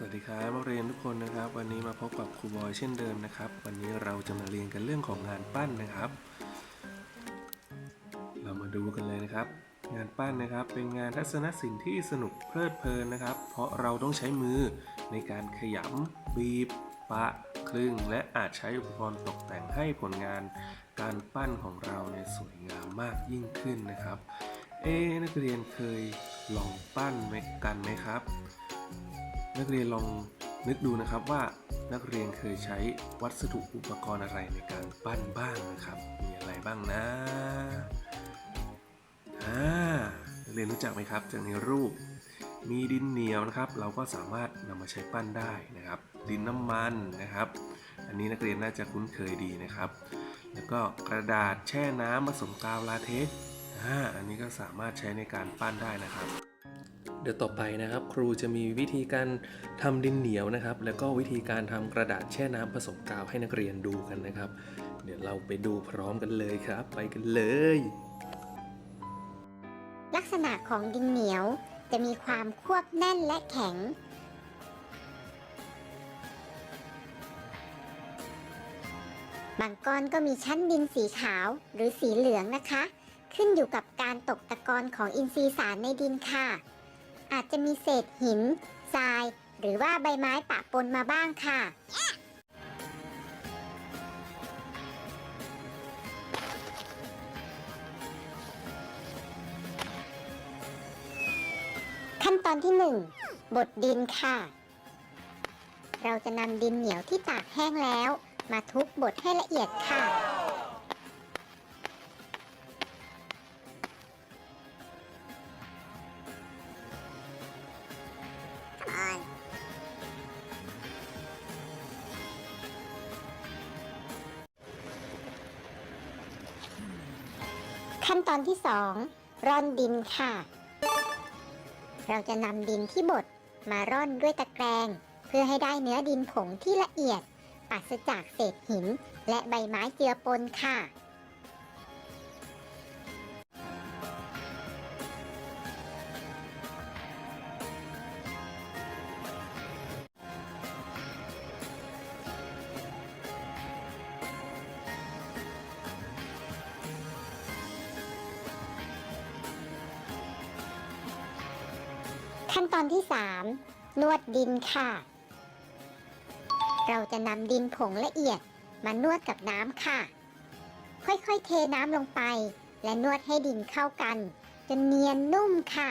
สวัสดีครับนักเรียนทุกคนนะครับ วันนี้มาพบกับครูบอยเช่นเดิมนะครับ วันนี้เราจะมาเรียนกันเรื่องของงานปั้นนะครับ เรามาดูกันเลยนะครับ งานปั้นนะครับเป็นงานทัศนศิลป์ที่สนุกเพลิดเพลินนะครับ เพราะเราต้องใช้มือในการขยำบีบ ปะคลึง และอาจใช้อุปกรณ์ตกแต่งให้ผลงานการปั้นของเราเนี่ยสวยงามมากยิ่งขึ้นนะครับ เอ๊นักเรียนเคยลองปั้นกันไหมครับ นักเรียนลองนึกดูนะครับว่านักเรียนเคยใช้วัสดุอุปกรณ์อะไรในการปั้นบ้างนะครับ มีอะไรบ้างนะอ่านักเรียนรู้จักไหมครับจากในรูป มีดินเหนียวนะครับ เราก็สามารถนำมาใช้ปั้นได้นะครับ ดินน้ำมันนะครับ อันนี้นักเรียนน่าจะคุ้นเคยดีนะครับ แล้วก็กระดาษแช่น้ำผสมกาวลาเท็กซ์อ่าอันนี้ก็สามารถใช้ในการปั้นได้นะครับ เดี๋ยวต่อไปนะครับ ครูจะมีวิธีการทำดินเหนียวนะครับ แล้วก็วิธีการทำกระดาษแช่น้ำผสมกาวให้นักเรียนดูกันนะครับ เดี๋ยวเราไปดูพร้อมกันเลยครับ ไปกันเลย ลักษณะของดินเหนียวจะมีความควบแน่นและแข็ง บางก้อนก็มีชั้นดินสีขาวหรือสีเหลืองนะคะ ขึ้นอยู่กับการตกตะกอนของอินทรีย์สารในดินค่ะ อาจจะมีเศษหินทราย หรือว่าใบไม้ปะปนมาบ้างค่ะ ขั้นตอนที่ 1 บดดินค่ะ เราจะนำดินเหนียวที่ตากแห้งแล้ว มาทุบบดให้ละเอียดค่ะ ขั้นตอนที่ 2 ร่อนดินค่ะ เราจะนำดินที่บดมาร่อนด้วยตะแกรงเพื่อให้ได้เนื้อดินผงที่ละเอียดปราศจากเศษหิน และใบไม้เจือปนค่ะ ขั้นตอนที่ 3 นวดดินค่ะ เราจะนำดินผงละเอียดมานวดกับน้ำค่ะ ค่อยๆเทน้ำลงไป และนวดให้ดินเข้ากันจนเนียนนุ่มค่ะ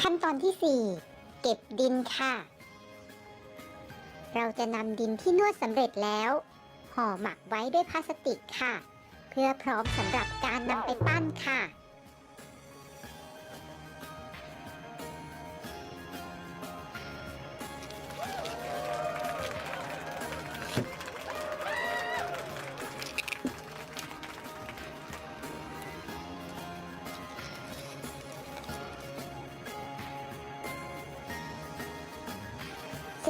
ขั้นตอนที่ 4 เก็บดินค่ะ เราจะนำดินที่นวดสำเร็จแล้ว ห่อหมักไว้ด้วยพลาสติกค่ะ เพื่อพร้อมสำหรับการนำไปปั้นค่ะ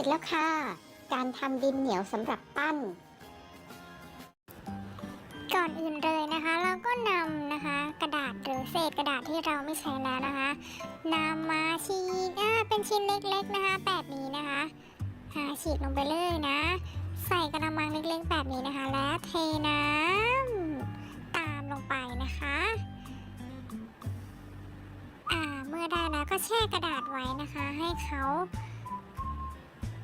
ร็จแล้วค่ะ การทำดินเหนียวสำหรับปั้น ก่อนอื่นเลยนะคะ เราก็นำนะคะ กระดาษหรือเศษกระดาษที่เราไม่ใช้แล้วนะคะนำมาฉีกเป็นชิ้นเล็กๆนะคะแบบนี้นะคะอ่าฉีกลงไปเลยนะ ใส่กระมังเล็กๆแบบนี้นะคะ แล้วเทน้ำตามลงไปนะคะอ่าเมื่อได้แล้วก็แช่กระดาษไว้นะคะ ให้เขา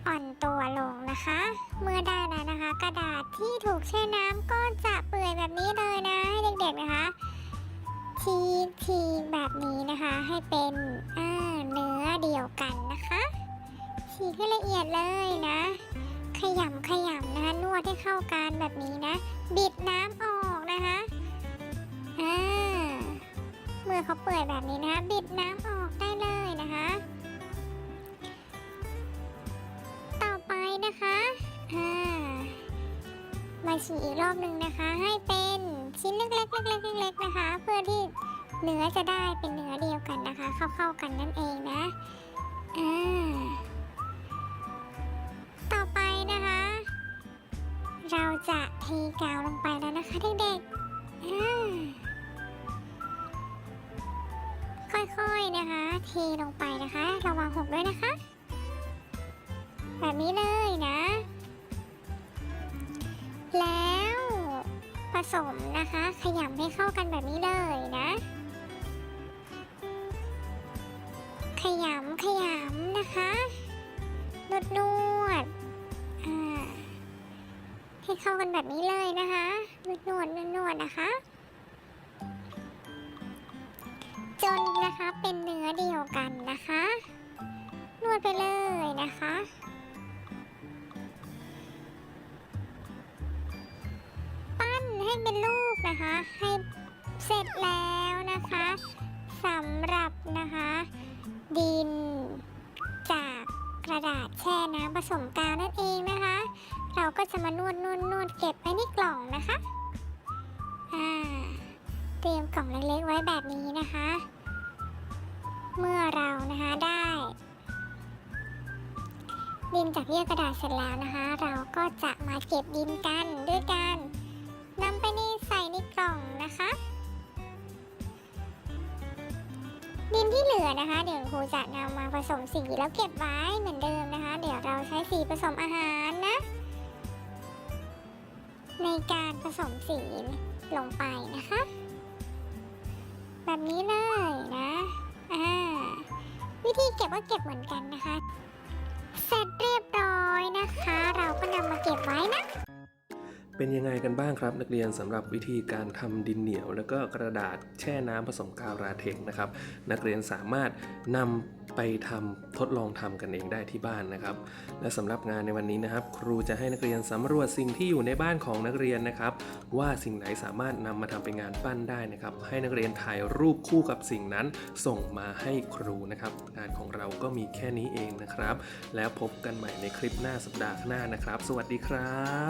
อ่อนตัวลงนะคะ เมื่อได้แล้วนะคะ กระดาษที่ถูกแช่น้ำก็จะเปื่อยแบบนี้เลยนะให้เด็กๆนะคะทีทีแบบนี้นะคะให้เป็นเนื้อเดียวกันนะคะฉีกให้ละเอียดเลยนะ ขยำขยำนะคะนวดให้เข้ากันแบบนี้นะ บิดน้ำออกนะคะเมื่อเขาเปื่อยแบบนี้นะคะ บิดน้ำออกได้เลยนะคะ ฉีกอีกรอบหนึ่งนะคะ ให้เป็นชิ้นเล็กๆเล็กๆเล็กๆนะคะ เพื่อที่เนื้อจะได้เป็นเนื้อเดียวกันนะคะ เข้าๆกันนั่นเองนะอ่าต่อไปนะคะ เราจะเทกาวลงไปแล้วนะคะเด็กๆค่อยๆนะคะ เทลงไปนะคะ ระวังหกด้วยนะคะ แบบนี้เลยนะ แล้ว ผสมนะคะ ขยำให้เข้ากันแบบนี้เลยนะ ขยำขยำนะคะนวดนวดให้เข้ากันแบบนี้เลยนะคะนวดนวดนวดนวดนะคะ จนนะคะเป็นเนื้อเดียวกันนะคะ นวดไปเลยนะคะ นให้เป็นลูกนะคะ ให้เสร็จแล้วนะคะสำหรับนะคะ ดินจากกระดาษแช่น้ำผสมกาวนั่นเองนะคะ เราก็จะมานวดนวดนวดเก็บไว้ในกล่องนะคะอ่าเตรียมกล่องเล็กๆไว้แบบนี้นะคะ เมื่อเรานะคะได้ดินจากเยื่อกระดาษเสร็จแล้วนะคะ เราก็จะมาเก็บดินกันด้วยการน ที่เหลือนะคะ เดี๋ยวครูจะนำมาผสมสีแล้วเก็บไว้เหมือนเดิมนะคะ เดี๋ยวเราใช้สีผสมอาหารนะ ในการผสมสีลงไปนะคะ แบบนี้เลยนะอ่าวิธีเก็บก็เก็บเหมือนกันนะคะ เสร็จเรียบร้อยนะคะ เราก็นำมาเก็บไว้นะ เป็นยังไงกันบ้างครับ นักเรียนสำหรับวิธีการทำดินเหนียว แล้วก็กระดาษแช่น้ำผสมกาวราเทคนะครับ นักเรียนสามารถนำไปทำทดลองทำกันเองได้ที่บ้านนะครับ และสำหรับงานในวันนี้นะครับ ครูจะให้นักเรียนสำรวจสิ่งที่อยู่ในบ้านของนักเรียนนะครับ ว่าสิ่งไหนสามารถนำมาทำเป็นงานปั้นได้นะครับ ให้นักเรียนถ่ายรูปคู่กับสิ่งนั้น ส่งมาให้ครูนะครับ งานของเราก็มีแค่นี้เองนะครับ แล้วพบกันใหม่ในคลิปหน้าสัปดาห์หน้านะครับ สวัสดีครับ